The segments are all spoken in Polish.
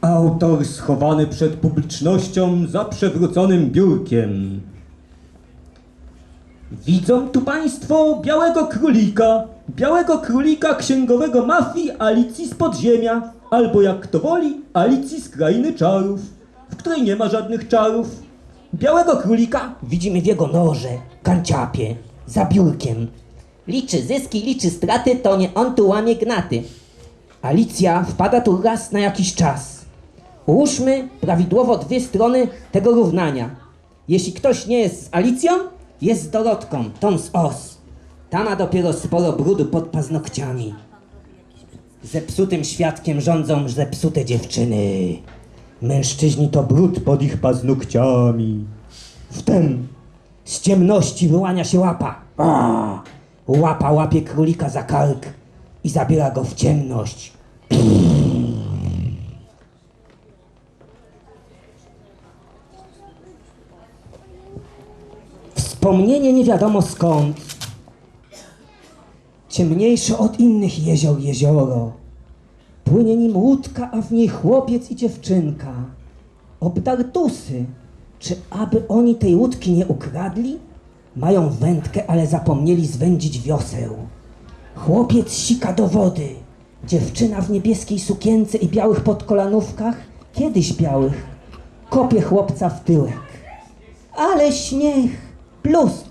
Autor schowany przed publicznością za przewróconym biurkiem. Widzą tu państwo białego królika, białego królika księgowego mafii Alicji z podziemia, albo jak kto woli, Alicji z krainy czarów, w której nie ma żadnych czarów. Białego królika Widzimy w jego noże, kanciapie, za biurkiem. Liczy zyski, liczy straty, to nie on tu łamie gnaty. Alicja wpada tu raz na jakiś czas. Ułóżmy prawidłowo dwie strony tego równania. Jeśli ktoś nie jest z Alicją, jest z Dorotką, tą z os. Ta ma dopiero sporo brudu pod paznokciami. Zepsutym świadkiem rządzą zepsute dziewczyny. Mężczyźni to brud pod ich paznokciami. Wtem z ciemności wyłania się łapa. A! Łapa łapie królika za kark i zabiera go w ciemność. Wspomnienie nie wiadomo skąd. Ciemniejsze od innych jezior jezioro. Płynie nim łódka, a w niej chłopiec i dziewczynka. Obdartusy. Czy aby oni tej łódki nie ukradli? Mają wędkę, ale zapomnieli zwędzić wioseł. Chłopiec sika do wody. Dziewczyna w niebieskiej sukience i białych podkolanówkach, kiedyś białych, kopie chłopca w tyłek. Ale śmiech! Plusk!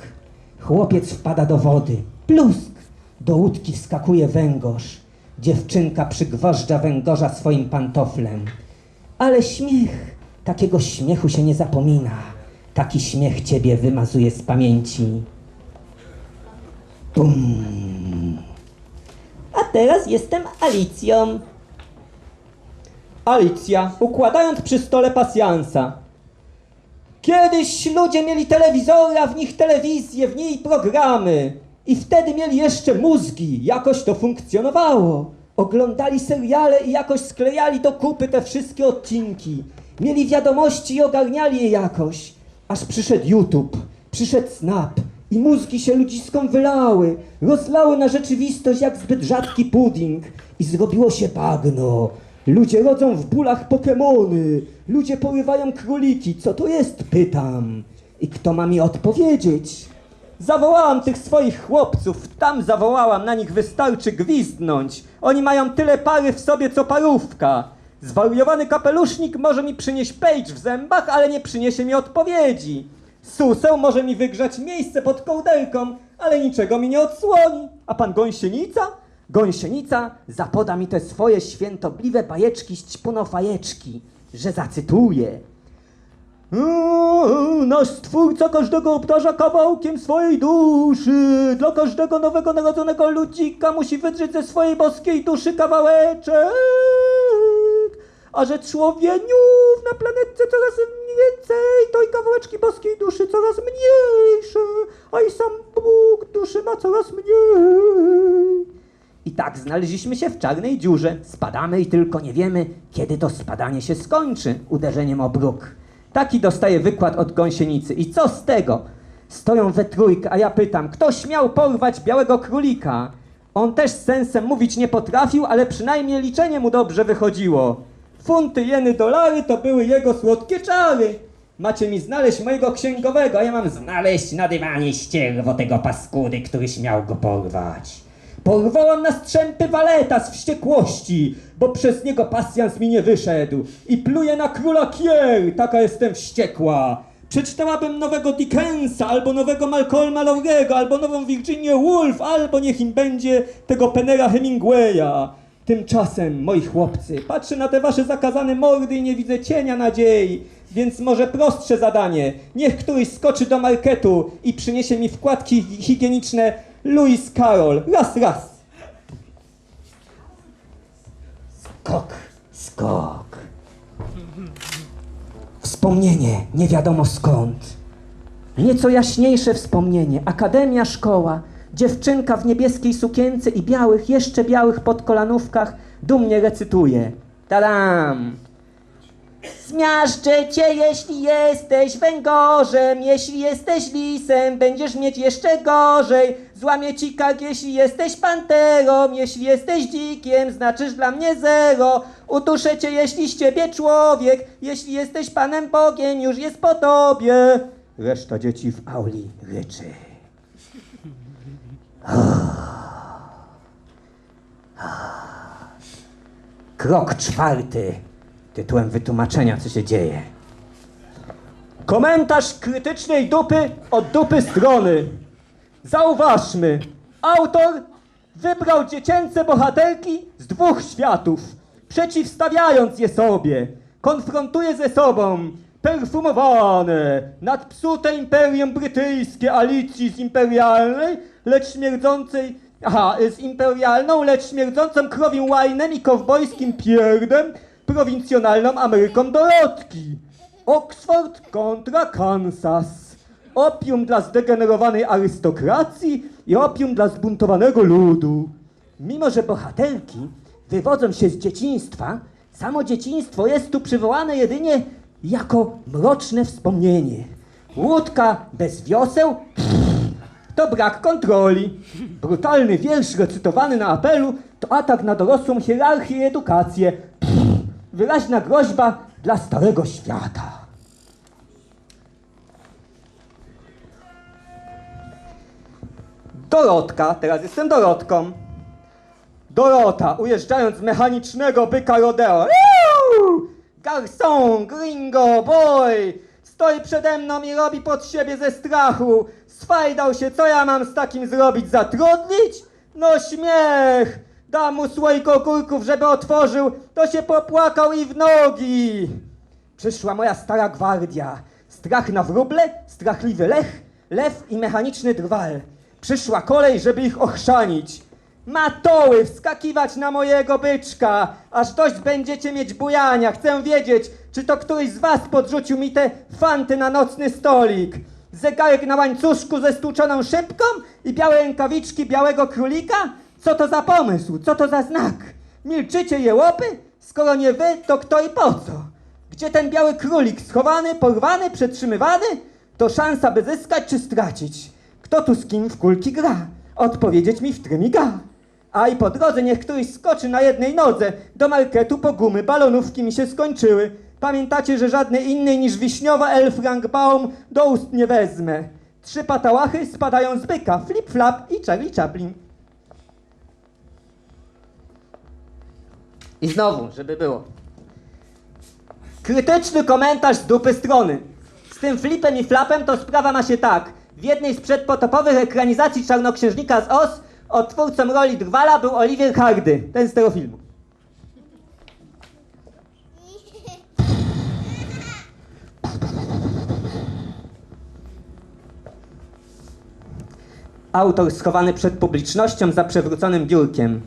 Chłopiec wpada do wody. Plusk! Do łódki wskakuje węgorz. Dziewczynka przygwożdża węgorza swoim pantoflem. Ale śmiech! Takiego śmiechu się nie zapomina. Taki śmiech ciebie wymazuje z pamięci. Bum! A teraz jestem Alicją. Alicja, układając przy stole pasjansa. Kiedyś ludzie mieli telewizory, a w nich telewizję, w niej programy. I wtedy mieli jeszcze mózgi, jakoś to funkcjonowało. Oglądali seriale i jakoś sklejali do kupy te wszystkie odcinki. Mieli wiadomości i ogarniali je jakoś. Aż przyszedł YouTube, przyszedł Snap i mózgi się ludziskom wylały. Rozlały na rzeczywistość jak zbyt rzadki pudding. I zrobiło się bagno. Ludzie rodzą w bólach Pokemony. Ludzie porywają króliki. Co to jest? Pytam. I kto ma mi odpowiedzieć? Zawołałam tych swoich chłopców, tam zawołałam, na nich wystarczy gwizdnąć. Oni mają tyle pary w sobie, co parówka. Zwariowany kapelusznik może mi przynieść page w zębach, ale nie przyniesie mi odpowiedzi. Suseł może mi wygrzać miejsce pod kołderką, ale niczego mi nie odsłoni. A pan Gąsienica? Gąsienica zapoda mi te swoje świętobliwe bajeczki z ćpunofajeczki, że zacytuję. Nasz Stwórca każdego obdarza kawałkiem swojej duszy. Dla każdego nowego narodzonego ludzika musi wydrzeć ze swojej boskiej duszy kawałeczek. A że człowieniów na planetce coraz więcej, to i kawałeczki boskiej duszy coraz mniejsze, a i sam Bóg duszy ma coraz mniej. I tak znaleźliśmy się w czarnej dziurze. Spadamy i tylko nie wiemy, kiedy to spadanie się skończy uderzeniem o bruk. Taki dostaje wykład od gąsienicy. I co z tego? Stoją we trójkę, a ja pytam, kto śmiał porwać białego królika? On też z sensem mówić nie potrafił, ale przynajmniej liczenie mu dobrze wychodziło. Funty, jeny, dolary to były jego słodkie czary. Macie mi znaleźć mojego księgowego, a ja mam znaleźć na dywanie ścierwo tego paskudy, który śmiał go porwać. Porwałam na strzępy waleta z wściekłości, bo przez niego pasjans mi nie wyszedł. I pluję na króla kier, taka jestem wściekła. Przeczytałabym nowego Dickensa, albo nowego Malcolma Lowrego, albo nową Virginię Woolf, albo niech im będzie tego Penera Hemingwaya. Tymczasem, moi chłopcy, patrzę na te wasze zakazane mordy i nie widzę cienia nadziei. Więc może prostsze zadanie. Niech któryś skoczy do marketu i przyniesie mi wkładki hi- higieniczne Louis Carroll. Raz, raz. Skok, skok. Wspomnienie, nie wiadomo skąd. Nieco jaśniejsze wspomnienie. Akademia, szkoła. Dziewczynka w niebieskiej sukience i białych, jeszcze białych podkolanówkach dumnie recytuje. Tadam! Zmiażdżę cię, jeśli jesteś węgorzem, jeśli jesteś lisem, będziesz mieć jeszcze gorzej. Złamię ci kark, jeśli jesteś panterą, jeśli jesteś dzikiem, znaczysz dla mnie zero. Utuszę cię, jeśli z ciebie człowiek, jeśli jesteś panem Bogiem, już jest po tobie. Reszta dzieci w auli ryczy. Krok czwarty, tytułem wytłumaczenia, co się dzieje. Komentarz krytycznej dupy od dupy strony. Zauważmy, autor wybrał dziecięce bohaterki z dwóch światów, przeciwstawiając je sobie. Konfrontuje ze sobą perfumowane, nadpsute imperium brytyjskie Alicji z imperialnej, lecz śmierdzącej, aha, z imperialną, lecz śmierdzącą krowim łajnem i kowbojskim pierdem, prowincjonalną Ameryką Dorotki. Oxford kontra Kansas. Opium dla zdegenerowanej arystokracji i opium dla zbuntowanego ludu. Mimo, że bohaterki wywodzą się z dzieciństwa, samo dzieciństwo jest tu przywołane jedynie jako mroczne wspomnienie. Łódka bez wioseł to brak kontroli. Brutalny wiersz recytowany na apelu to atak na dorosłą hierarchię i edukację. Wyraźna groźba dla starego świata. Dorotka, teraz jestem Dorotką. Dorota, ujeżdżając z mechanicznego byka rodeo. Iu! Garçon, gringo, boy! Stoi przede mną i robi pod siebie ze strachu. Swajdał się, co ja mam z takim zrobić? Zatrudnić? No śmiech! Dam mu słoik ogórków, żeby otworzył, to się popłakał i w nogi. Przyszła moja stara gwardia. Strach na wróble, strachliwy lech, lew i mechaniczny drwal. Przyszła kolej, żeby ich ochrzanić. Matoły, wskakiwać na mojego byczka, aż dość będziecie mieć bujania. Chcę wiedzieć, czy to któryś z was podrzucił mi te fanty na nocny stolik. Zegarek na łańcuszku ze stłuczoną szybką i białe rękawiczki białego królika? Co to za pomysł? Co to za znak? Milczycie jełopy? Skoro nie wy, to kto i po co? Gdzie ten biały królik? Schowany, porwany, przetrzymywany? To szansa, by zyskać czy stracić. Kto tu z kim w kulki gra? Odpowiedzieć mi w trymiga. A i po drodze niech któryś skoczy na jednej nodze. Do marketu po gumy, balonówki mi się skończyły. Pamiętacie, że żadnej innej niż wiśniowa Elfrangbaum do ust nie wezmę. Trzy patałachy spadają z byka, flip-flap i Charlie Chaplin. I znowu, żeby było. Krytyczny komentarz z dupy strony. Z tym flipem i flapem to sprawa ma się tak. W jednej z przedpotopowych ekranizacji Czarnoksiężnika z Oz odtwórcą roli Drwala był Oliwier Hardy, ten z tego filmu. Autor schowany przed publicznością za przewróconym biurkiem.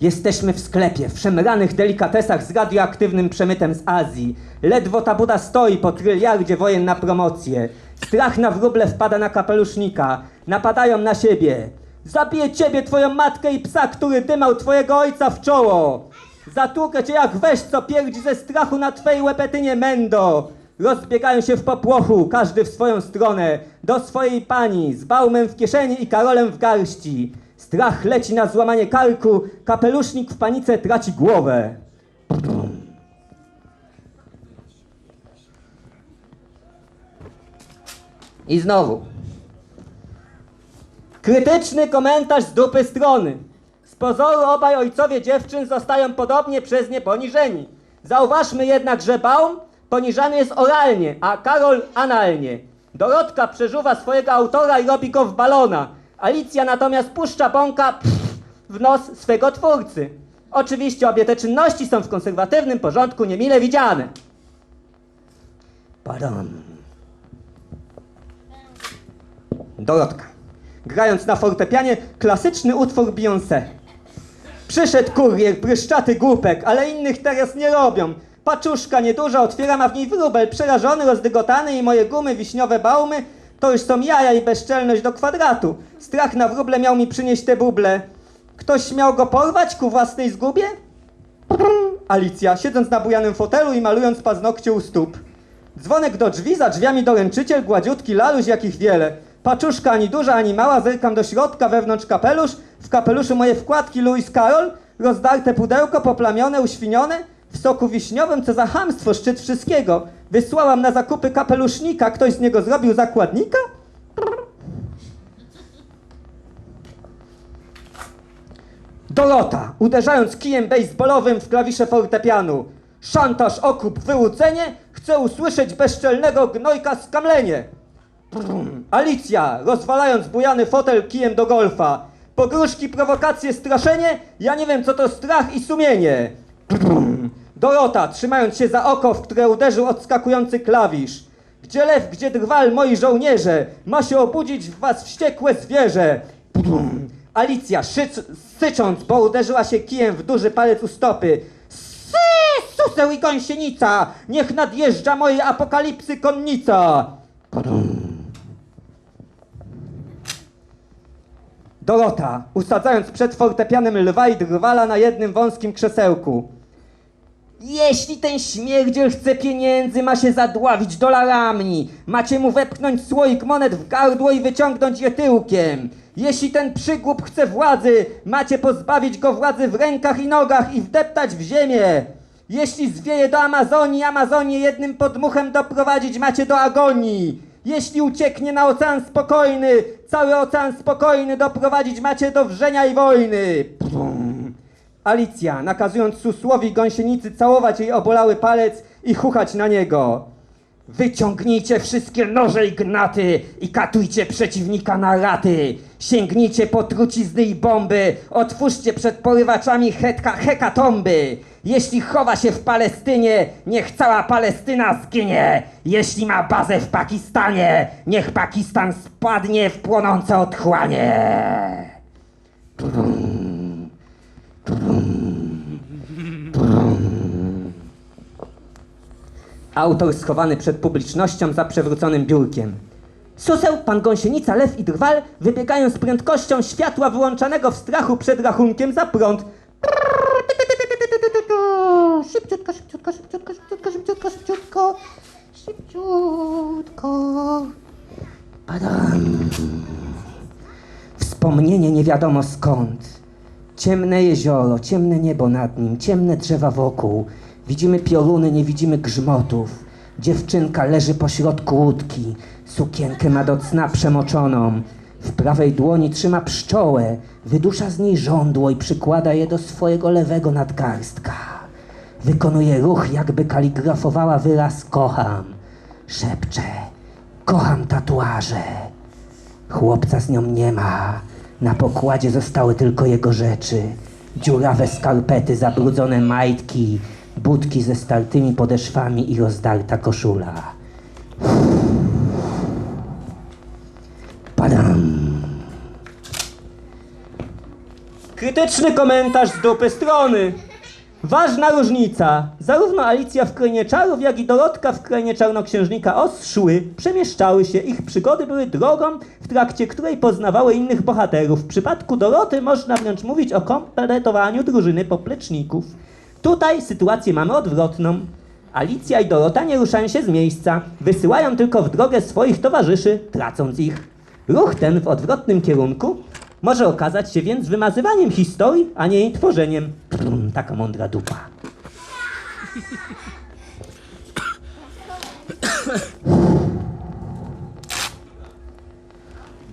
Jesteśmy w sklepie, w szemranych delikatesach z radioaktywnym przemytem z Azji. Ledwo ta buda stoi po tryliardzie wojen na promocję. Strach na wróble wpada na kapelusznika. Napadają na siebie. Zabiję ciebie, twoją matkę i psa, który dymał twojego ojca w czoło. Zatłukę cię jak weź, co pierdzi ze strachu na twej łepetynie mendo. Rozbiegają się w popłochu, każdy w swoją stronę, do swojej pani, z bałmem w kieszeni i karolem w garści. Strach leci na złamanie karku, kapelusznik w panice traci głowę. I znowu. Krytyczny komentarz z dupy strony. Z pozoru obaj ojcowie dziewczyn zostają podobnie przez nie poniżeni. Zauważmy jednak, że Baum poniżany jest oralnie, a Karol analnie. Dorotka przeżuwa swojego autora i robi go w balona. Alicja natomiast puszcza bąka w nos swego twórcy. Oczywiście obie te czynności są w konserwatywnym porządku niemile widziane. Badam. Dorotka. Grając na fortepianie klasyczny utwór Beyoncé. Przyszedł kurier, bryszczaty głupek, ale innych teraz nie robią. Paczuszka nieduża otwieram, a w niej wróbel, przerażony, rozdygotany i moje gumy, wiśniowe baumy, to już są jaja i bezczelność do kwadratu. Strach na wróble miał mi przynieść te buble. Ktoś miał go porwać ku własnej zgubie? Alicja, siedząc na bujanym fotelu i malując paznokcie u stóp. Dzwonek do drzwi, za drzwiami doręczyciel, gładziutki laluś, jakich wiele. Paczuszka ani duża, ani mała, zerkam do środka, wewnątrz kapelusz, w kapeluszu moje wkładki Louis Carol, rozdarte pudełko, poplamione, uświnione, w soku wiśniowym, co za hamstwo, szczyt wszystkiego. Wysłałam na zakupy kapelusznika, ktoś z niego zrobił zakładnika? Dorota, uderzając kijem baseballowym w klawisze fortepianu. Szantaż, okup, wyłudzenie, chcę usłyszeć bezczelnego gnojka skamlenie. Alicja, rozwalając bujany fotel kijem do golfa. Pogróżki, prowokacje, straszenie, ja nie wiem co to strach i sumienie. Dorota, trzymając się za oko, w które uderzył odskakujący klawisz. Gdzie lew, gdzie drwal, moi żołnierze? Ma się obudzić w was wściekłe zwierzę. Alicja, szycz, sycząc, bo uderzyła się kijem w duży palec u stopy. Sy, suseł i gąsienica! Niech nadjeżdża mojej apokalipsy konnica! Dorota, usadzając przed fortepianem lwa i drwala na jednym wąskim krzesełku. Jeśli ten śmierdziel chce pieniędzy, ma się zadławić dolarami. Macie mu wepchnąć słoik monet w gardło i wyciągnąć je tyłkiem. Jeśli ten przygłup chce władzy, macie pozbawić go władzy w rękach i nogach i wdeptać w ziemię. Jeśli zwieje do Amazonii, Amazonię jednym podmuchem doprowadzić macie do agonii. Jeśli ucieknie na ocean spokojny, cały ocean spokojny doprowadzić macie do wrzenia i wojny. Alicja, nakazując susłowi gąsienicy całować jej obolały palec i chuchać na niego. Wyciągnijcie wszystkie noże i gnaty i katujcie przeciwnika na raty. Sięgnijcie po trucizny i bomby, otwórzcie przed porywaczami hetka, hekatomby. Jeśli chowa się w Palestynie, niech cała Palestyna zginie. Jeśli ma bazę w Pakistanie, niech Pakistan spadnie w płonące otchłanie. Autor schowany przed publicznością za przewróconym biurkiem. Suseł, pan Gąsienica, Lew i Drwal wybiegają z prędkością światła wyłączanego w strachu przed rachunkiem za prąd. Szybciutko, szybciutko, szybciutko, szybciutko, szybciutko, szybciutko, szybciutko. Padam. Wspomnienie nie wiadomo skąd. Ciemne jezioro, ciemne niebo nad nim, ciemne drzewa wokół. Widzimy pioruny, nie widzimy grzmotów. Dziewczynka leży pośrodku łódki. Sukienkę ma do cna przemoczoną. W prawej dłoni trzyma pszczołę. Wydusza z niej żądło i przykłada je do swojego lewego nadgarstka. Wykonuje ruch, jakby kaligrafowała wyraz kocham. Szepcze. Kocham tatuaże. Chłopca z nią nie ma. Na pokładzie zostały tylko jego rzeczy. Dziurawe skarpety, zabrudzone majtki, budki ze startymi podeszwami i rozdarta koszula. Padam. Krytyczny komentarz z dupy strony. Ważna różnica. Zarówno Alicja w Krainie Czarów, jak i Dorotka w Krainie Czarnoksiężnika Os szły, przemieszczały się. Ich przygody były drogą, w trakcie której poznawały innych bohaterów. W przypadku Doroty można wręcz mówić o kompletowaniu drużyny popleczników. Tutaj sytuację mamy odwrotną. Alicja i Dorota nie ruszają się z miejsca. Wysyłają tylko w drogę swoich towarzyszy, tracąc ich. Ruch ten w odwrotnym kierunku może okazać się więc wymazywaniem historii, a nie jej tworzeniem. Brum, taka mądra dupa.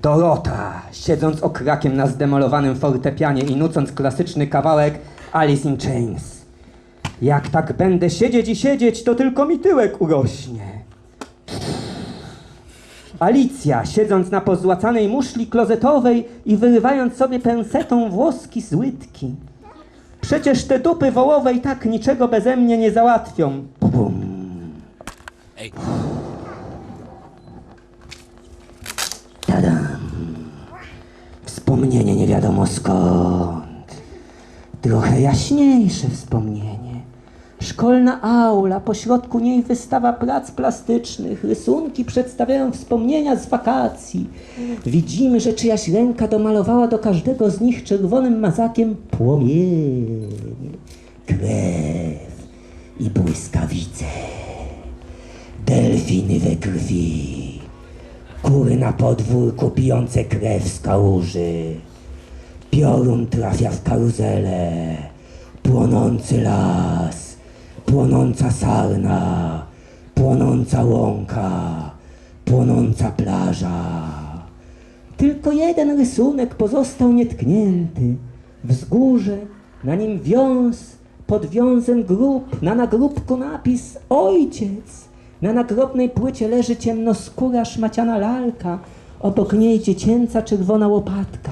Dorota, siedząc okrakiem na zdemolowanym fortepianie i nucąc klasyczny kawałek Alice in Chains. Jak tak będę siedzieć i siedzieć, to tylko mi tyłek urośnie. Alicja, siedząc na pozłacanej muszli klozetowej i wyrywając sobie pensetą włoski z łydki. Przecież te dupy wołowe i tak niczego beze mnie nie załatwią. Bum. Tadam. Wspomnienie nie wiadomo skąd. Trochę jaśniejsze wspomnienie. Szkolna aula, pośrodku niej wystawa prac plastycznych, rysunki przedstawiają wspomnienia z wakacji. Widzimy, że czyjaś ręka domalowała do każdego z nich czerwonym mazakiem płomienie, krew. i błyskawice. Delfiny we krwi, kury na podwórku pijące krew z kałuży. Piorun trafia w karuzelę, płonący las, płonąca sarna, płonąca łąka, płonąca plaża. Tylko jeden rysunek pozostał nietknięty. Wzgórze, na nim wiąz, pod wiązem grób, na nagrobku napis Ojciec. Na nagrobnej płycie leży ciemnoskóra szmaciana lalka, obok niej dziecięca czerwona łopatka.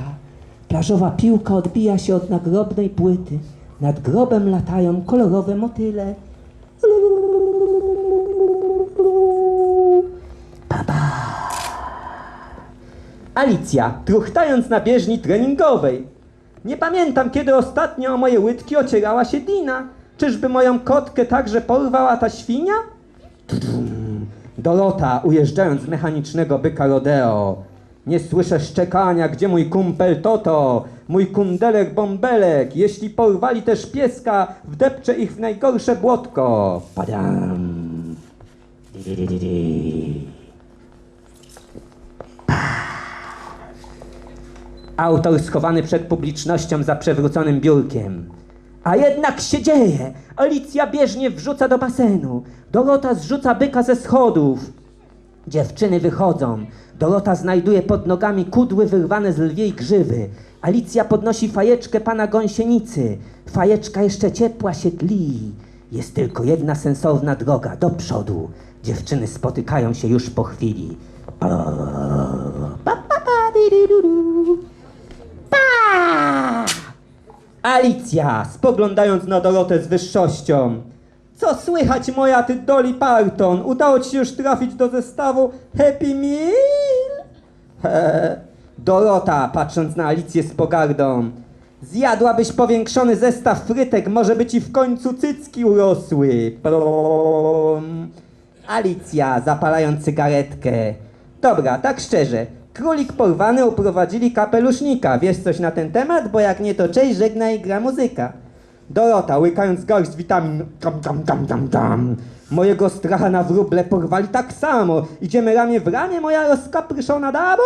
Plażowa piłka odbija się od nagrobnej płyty. Nad grobem latają kolorowe motyle. Alicja, truchtając na bieżni treningowej. Nie pamiętam, kiedy ostatnio o moje łydki ocierała się Dina. Czyżby moją kotkę także porwała ta świnia? Dorota, ujeżdżając z mechanicznego byka rodeo. Nie słyszę szczekania, gdzie mój kumpel Toto, mój kundelek bąbelek. Jeśli porwali też pieska, wdepczę ich w najgorsze błotko. Padam. Autor schowany przed publicznością za przewróconym biurkiem. A jednak się dzieje! Alicja bieżnie wrzuca do basenu. Dorota zrzuca byka ze schodów. Dziewczyny wychodzą. Dorota znajduje pod nogami kudły wyrwane z lwiej grzywy. Alicja podnosi fajeczkę pana gąsienicy. Fajeczka jeszcze ciepła się tli. Jest tylko jedna sensowna droga do przodu. Dziewczyny spotykają się już po chwili. Alicja, spoglądając na Dorotę z wyższością. Co słychać, moja ty Dolly Parton? Udało ci się już trafić do zestawu Happy Meal? He. Dorota, patrząc na Alicję z pogardą. Zjadłabyś powiększony zestaw frytek, może by ci w końcu cycki urosły. Plom. Alicja, zapalając cygaretkę. Dobra, tak szczerze. Królik porwany uprowadzili kapelusznika. Wiesz coś na ten temat? Bo jak nie, to cześć, żegna i gra muzyka. Dorota, łykając garść witamin. Tam, tam, tam, tam, tam. Mojego stracha na wróble porwali tak samo. Idziemy ramię w ramię, moja rozkapryszona damo?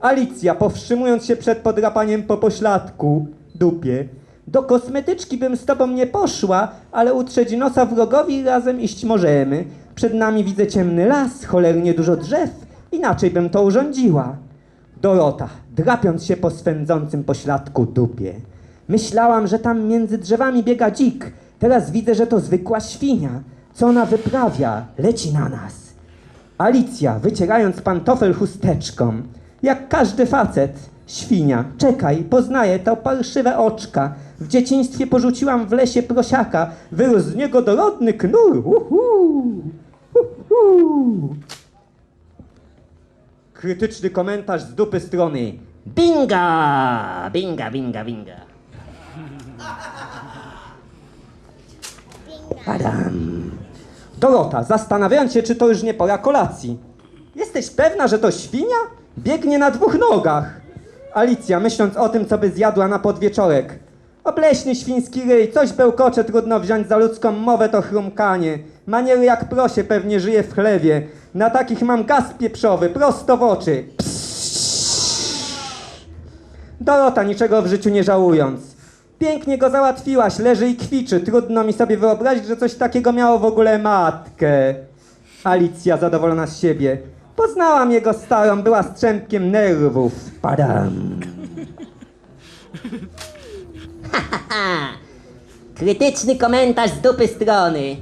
Alicja, powstrzymując się przed podrapaniem po pośladku, dupie. Do kosmetyczki bym z tobą nie poszła, ale utrzeć nosa wrogowi razem iść możemy. Przed nami widzę ciemny las, cholernie dużo drzew. Inaczej bym to urządziła. Dorota, drapiąc się po swędzącym pośladku dupie. Myślałam, że tam między drzewami biega dzik. Teraz widzę, że to zwykła świnia. Co ona wyprawia? Leci na nas. Alicja, wycierając pantofel chusteczką. Jak każdy facet. Świnia, czekaj, poznaję to parszywe oczka. W dzieciństwie porzuciłam w lesie prosiaka. Wyrósł z niego dorodny knur. Uhu, uhu. Krytyczny komentarz z dupy strony. Binga! Binga, binga, binga. Adam. Dorota, zastanawiając się, czy to już nie pora kolacji. Jesteś pewna, że to świnia? Biegnie na dwóch nogach. Alicja, myśląc o tym, co by zjadła na podwieczorek. Obleśny świński ryj, coś bełkocze, trudno wziąć za ludzką mowę to chrumkanie. Maniery jak prosie, pewnie żyje w chlewie. Na takich mam gaz pieprzowy, prosto w oczy. Dorota, niczego w życiu nie żałując. Pięknie go załatwiłaś, leży i kwiczy. Trudno mi sobie wyobrazić, że coś takiego miało w ogóle matkę. Alicja, zadowolona z siebie. Poznałam jego starą, była strzępkiem nerwów. Padam. Krytyczny komentarz z dupy strony.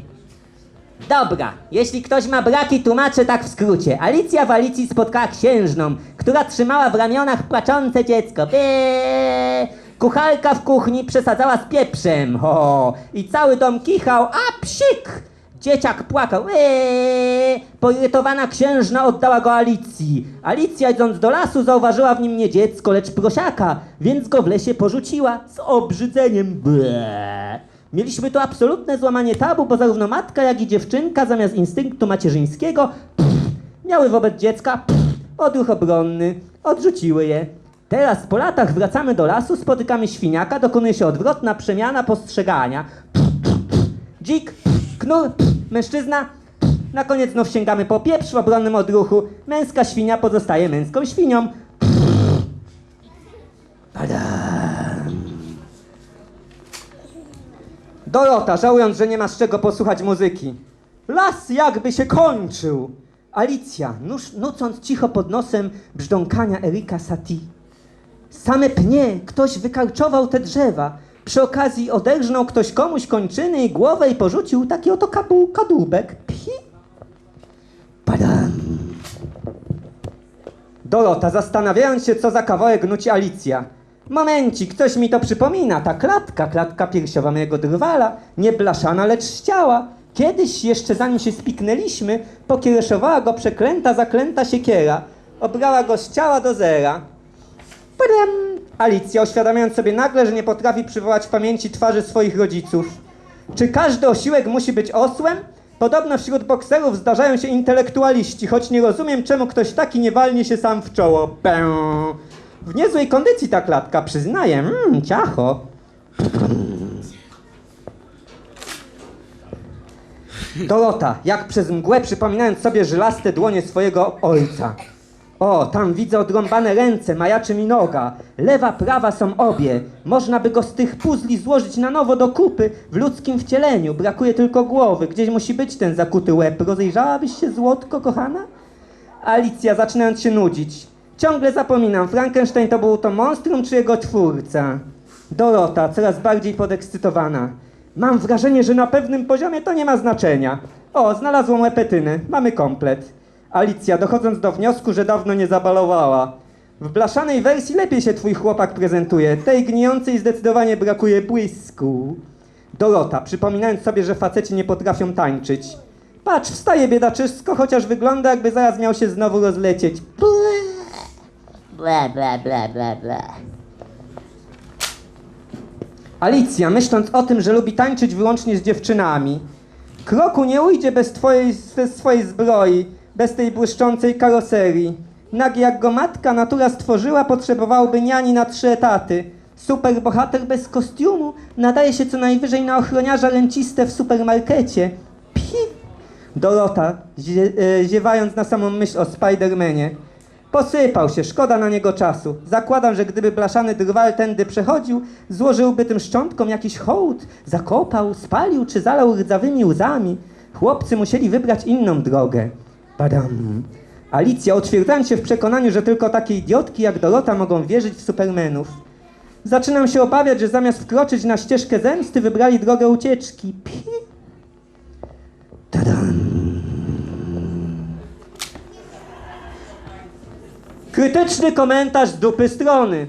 Dobra, jeśli ktoś ma braki, tłumaczę tak w skrócie. Alicja w Alicji spotkała księżną, która trzymała w ramionach płaczące dziecko. Bee! Kucharka w kuchni przesadzała z pieprzem. Ho! I cały dom kichał, a psik! Dzieciak płakał. Eee! Poirytowana księżna oddała go Alicji. Alicja idąc do lasu zauważyła w nim nie dziecko, lecz prosiaka, więc go w lesie porzuciła z obrzydzeniem. Ble. Mieliśmy tu absolutne złamanie tabu, bo zarówno matka, jak i dziewczynka zamiast instynktu macierzyńskiego pff, miały wobec dziecka pff, odruch obronny. Odrzuciły je. Teraz po latach wracamy do lasu, spotykamy świniaka, dokonuje się odwrotna przemiana postrzegania. Dzik, knur, mężczyzna. Na koniec znów sięgamy po pieprz w obronnym odruchu. Męska świnia pozostaje męską świnią. Dorota, żałując, że nie ma z czego posłuchać muzyki. Las jakby się kończył. Alicja, nuż, nucąc cicho pod nosem brzdąkania Erika Satie. Same pnie, ktoś wykarczował te drzewa. Przy okazji oderżnął ktoś komuś kończyny i głowę i porzucił taki oto kabu, kadłubek. Phi. Padam. Dorota, zastanawiając się, co za kawałek nuci Alicja. Momencik, coś mi to przypomina. Ta klatka, klatka piersiowa mojego drwala, nie blaszana, lecz ściała. Kiedyś, jeszcze zanim się spiknęliśmy, pokiereszowała go przeklęta, zaklęta siekiera. Obrała go z ciała do zera. Padam. Alicja, uświadamiając sobie nagle, że nie potrafi przywołać w pamięci twarzy swoich rodziców. Czy każdy osiłek musi być osłem? Podobno wśród bokserów zdarzają się intelektualiści, choć nie rozumiem, czemu ktoś taki nie walnie się sam w czoło. Pę. W niezłej kondycji ta klatka, przyznaję. Mmm, ciacho. Dorota, jak przez mgłę przypominając sobie żylaste dłonie swojego ojca. O, tam widzę odrąbane ręce, majaczy mi noga. Lewa, prawa są obie. Można by go z tych puzli złożyć na nowo do kupy w ludzkim wcieleniu. Brakuje tylko głowy. Gdzieś musi być ten zakuty łeb. Rozejrzałabyś się, złotko, kochana? Alicja, zaczynając się nudzić. Ciągle zapominam, Frankenstein to był to monstrum czy jego twórca? Dorota, coraz bardziej podekscytowana. Mam wrażenie, że na pewnym poziomie to nie ma znaczenia. O, znalazłam łepetynę. Mamy komplet. Alicja, dochodząc do wniosku, że dawno nie zabalowała. W blaszanej wersji lepiej się twój chłopak prezentuje. Tej gnijącej zdecydowanie brakuje błysku. Dorota, przypominając sobie, że faceci nie potrafią tańczyć. Patrz, wstaje biedaczysko, chociaż wygląda jakby zaraz miał się znowu rozlecieć. Ble, ble, ble, ble, ble. Alicja, myśląc o tym, że lubi tańczyć wyłącznie z dziewczynami. Kroku nie ujdzie bez twojej, bez swojej zbroi, bez tej błyszczącej karoserii. Nagi jak go matka natura stworzyła, potrzebowałby niani na trzy etaty. Superbohater bez kostiumu nadaje się co najwyżej na ochroniarza ręciste w supermarkecie. Pi! Dorota, zie, e, ziewając na samą myśl o Spidermanie. Posypał się, szkoda na niego czasu. Zakładam, że gdyby blaszany drwal tędy przechodził, złożyłby tym szczątkom jakiś hołd, zakopał, spalił czy zalał rdzawymi łzami. Chłopcy musieli wybrać inną drogę. Badam. Alicja, utwierdzając się w przekonaniu, że tylko takie idiotki jak Dorota mogą wierzyć w supermenów. Zaczynam się obawiać, że zamiast wkroczyć na ścieżkę zemsty, wybrali drogę ucieczki. Pi. Krytyczny komentarz z dupy strony.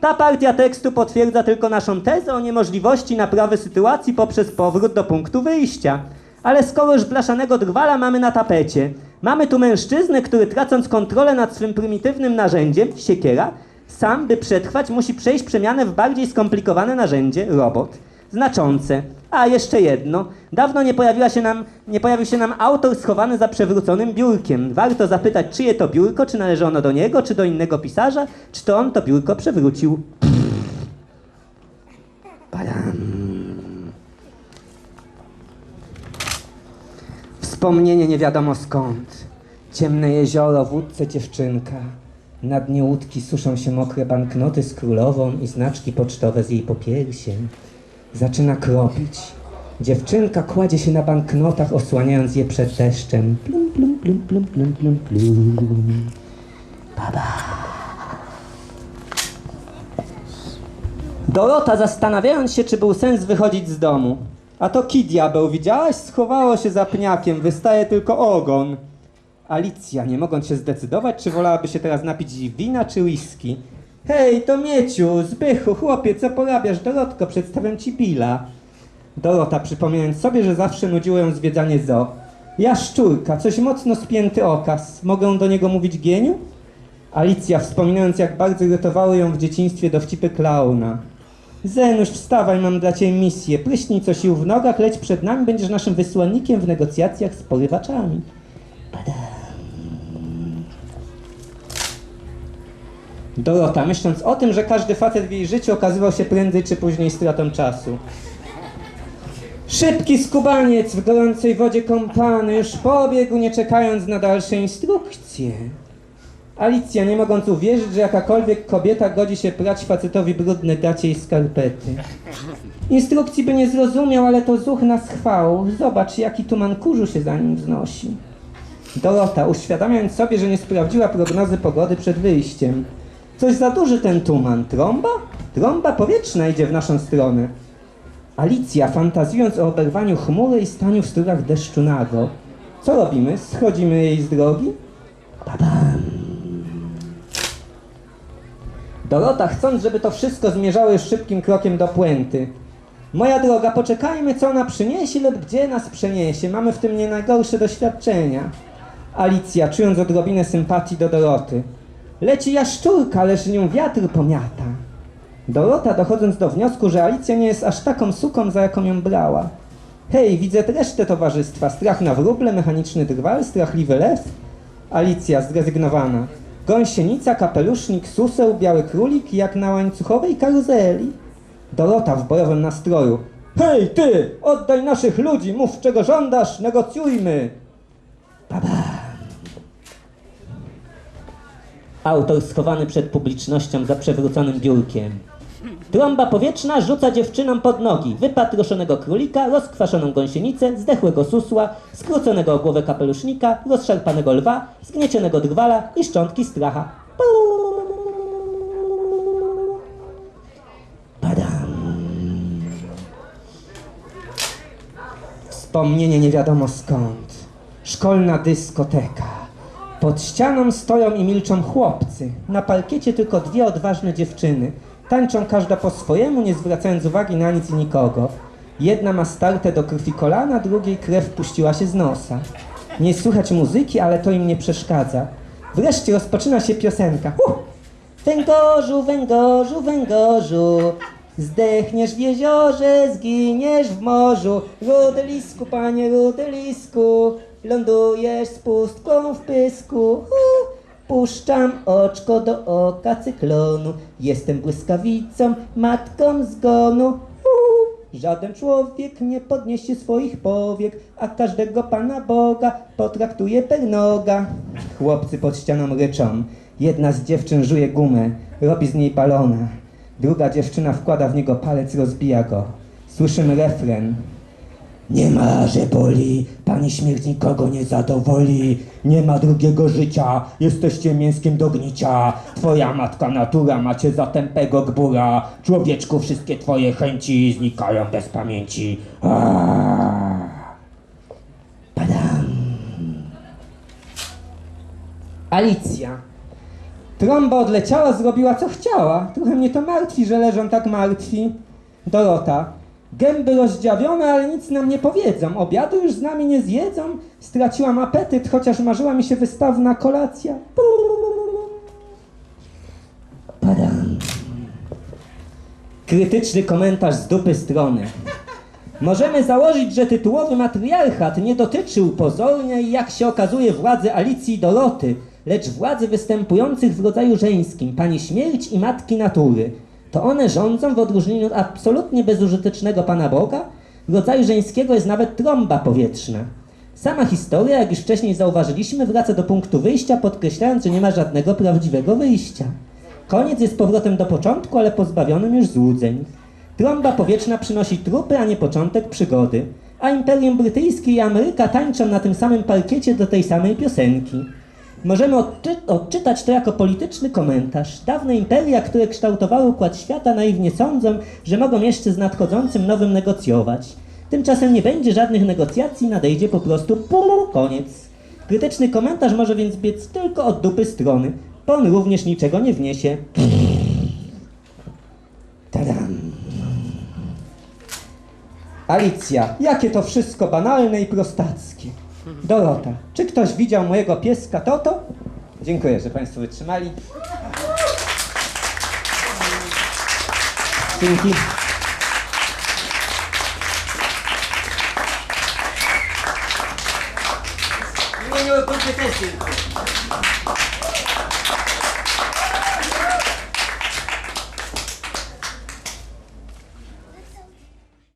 Ta partia tekstu potwierdza tylko naszą tezę o niemożliwości naprawy sytuacji poprzez powrót do punktu wyjścia. Ale skoro już blaszanego drwala mamy na tapecie, mamy tu mężczyznę, który tracąc kontrolę nad swym prymitywnym narzędziem, siekiera, sam, by przetrwać, musi przejść przemianę w bardziej skomplikowane narzędzie, robot. Znaczące. A jeszcze jedno. Dawno nie, pojawiła się nam, nie pojawił się nam autor schowany za przewróconym biurkiem. Warto zapytać, czyje to biurko, czy należy ono do niego, czy do innego pisarza, czy to on to biurko przewrócił. Badam. Wspomnienie nie wiadomo skąd. Ciemne jezioro, w łódce dziewczynka. Na dnie łódki suszą się mokre banknoty z królową i znaczki pocztowe z jej popiersiem. Zaczyna kropić. Dziewczynka kładzie się na banknotach, osłaniając je przed deszczem. Plum, plum, plum, plum, plum, plum, plum. Dorota, zastanawiając się, czy był sens wychodzić z domu. A to kij diabeł, widziałaś? Schowało się za pniakiem, wystaje tylko ogon. Alicja, nie mogąc się zdecydować, czy wolałaby się teraz napić wina czy whisky. Hej, to Mieciu, Zbychu, chłopie, co porabiasz? Dorotko, przedstawiam ci Billa. Dorota, przypominając sobie, że zawsze nudziło ją zwiedzanie zoo. Ja szczurka, coś mocno spięty okaz. Mogę do niego mówić gieniu? Alicja, wspominając jak bardzo irytowały ją w dzieciństwie dowcipy klauna. Zenuś, wstawaj, mam dla ciebie misję. Pryśnij co sił w nogach, leć przed nami, będziesz naszym wysłannikiem w negocjacjach z porywaczami. Dorota, myśląc o tym, że każdy facet w jej życiu okazywał się prędzej czy później stratą czasu. Szybki skubaniec w gorącej wodzie kąpany już pobiegł, nie czekając na dalsze instrukcje. Alicja, nie mogąc uwierzyć, że jakakolwiek kobieta godzi się prać facetowi brudne gacie i skarpety. Instrukcji by nie zrozumiał, ale to zuch na schwał. Zobacz, jaki tuman kurzu się za nim wznosi. Dorota, uświadamiając sobie, że nie sprawdziła prognozy pogody przed wyjściem. Coś za duży ten tuman. Trąba? Trąba powietrzna idzie w naszą stronę. Alicja, fantazjując o oberwaniu chmury i staniu w strugach deszczu nago. Co robimy? Schodzimy jej z drogi? Dorota, chcąc, żeby to wszystko zmierzało już szybkim krokiem do puenty. Moja droga, poczekajmy, co ona przyniesie lub gdzie nas przeniesie. Mamy w tym nie najgorsze doświadczenia. Alicja, czując odrobinę sympatii do Doroty. Leci jaszczurka, lecz nią wiatr pomiata. Dorota, dochodząc do wniosku, że Alicja nie jest aż taką suką, za jaką ją brała. Hej, widzę resztę towarzystwa. Strach na wróble, mechaniczny drwal, strachliwy lew. Alicja, zrezygnowana. Gąsienica, kapelusznik, suseł, biały królik, jak na łańcuchowej karuzeli. Dorota w bojowym nastroju. Hej, ty! Oddaj naszych ludzi, mów czego żądasz, negocjujmy! Autor schowany przed publicznością za przewróconym biurkiem. Trąba powietrzna rzuca dziewczynom pod nogi wypatroszonego królika, rozkwaszoną gąsienicę, zdechłego susła, skróconego o głowę kapelusznika, rozszarpanego lwa, zgniecionego drwala i szczątki stracha. Padam. Wspomnienie nie wiadomo skąd. Szkolna dyskoteka. Pod ścianą stoją i milczą chłopcy. Na parkiecie tylko dwie odważne dziewczyny. Tańczą każda po swojemu, nie zwracając uwagi na nic i nikogo. Jedna ma starte do krwi kolana, drugiej krew puściła się z nosa. Nie słychać muzyki, ale to im nie przeszkadza. Wreszcie rozpoczyna się piosenka. Huh! Węgorzu, węgorzu, węgorzu, zdechniesz w jeziorze, zginiesz w morzu. Rudelisku, panie rudelisku, lądujesz z pustką w pysku. Puszczam oczko do oka cyklonu, jestem błyskawicą, matką zgonu. Żaden człowiek nie podniesie swoich powiek, a każdego Pana Boga potraktuje per noga. Chłopcy pod ścianą ryczą. Jedna z dziewczyn żuje gumę, robi z niej balona. Druga dziewczyna wkłada w niego palec, rozbija go. Słyszymy refren. Nie ma, że boli, pani śmierć nikogo nie zadowoli. Nie ma drugiego życia, jesteście mięskiem do gnicia. Twoja matka natura macie za tępego gbura. Człowieczku, wszystkie twoje chęci znikają bez pamięci. Aaaa. Padam. Alicja. Trąba odleciała, zrobiła co chciała. Trochę mnie to martwi, że leżą tak martwi. Dorota. Gęby rozdziawione, ale nic nam nie powiedzą. Obiadu już z nami nie zjedzą. Straciłam apetyt, chociaż marzyła mi się wystawna kolacja. Padam. Krytyczny komentarz z dupy strony. Możemy założyć, że tytułowy matriarchat nie dotyczył pozornie i jak się okazuje władzy Alicji i Doroty, lecz władzy występujących w rodzaju żeńskim, pani śmierć i matki natury. To one rządzą w odróżnieniu od absolutnie bezużytecznego Pana Boga. W rodzaju żeńskiego jest nawet trąba powietrzna. Sama historia, jak już wcześniej zauważyliśmy, wraca do punktu wyjścia, podkreślając, że nie ma żadnego prawdziwego wyjścia. Koniec jest powrotem do początku, ale pozbawionym już złudzeń. Trąba powietrzna przynosi trupy, a nie początek przygody. A Imperium Brytyjskie i Ameryka tańczą na tym samym parkiecie do tej samej piosenki. Możemy odczy- odczytać to jako polityczny komentarz. Dawne imperia, które kształtowały układ świata, naiwnie sądzą, że mogą jeszcze z nadchodzącym nowym negocjować. Tymczasem nie będzie żadnych negocjacji, nadejdzie po prostu pum, koniec. Krytyczny komentarz może więc biec tylko od dupy strony, bo on również niczego nie wniesie. Tadam. Alicja, jakie to wszystko banalne i prostackie. Dorota, czy ktoś widział mojego pieska Toto? Dziękuję, że Państwo wytrzymali. Dzięki. W imieniu grupy.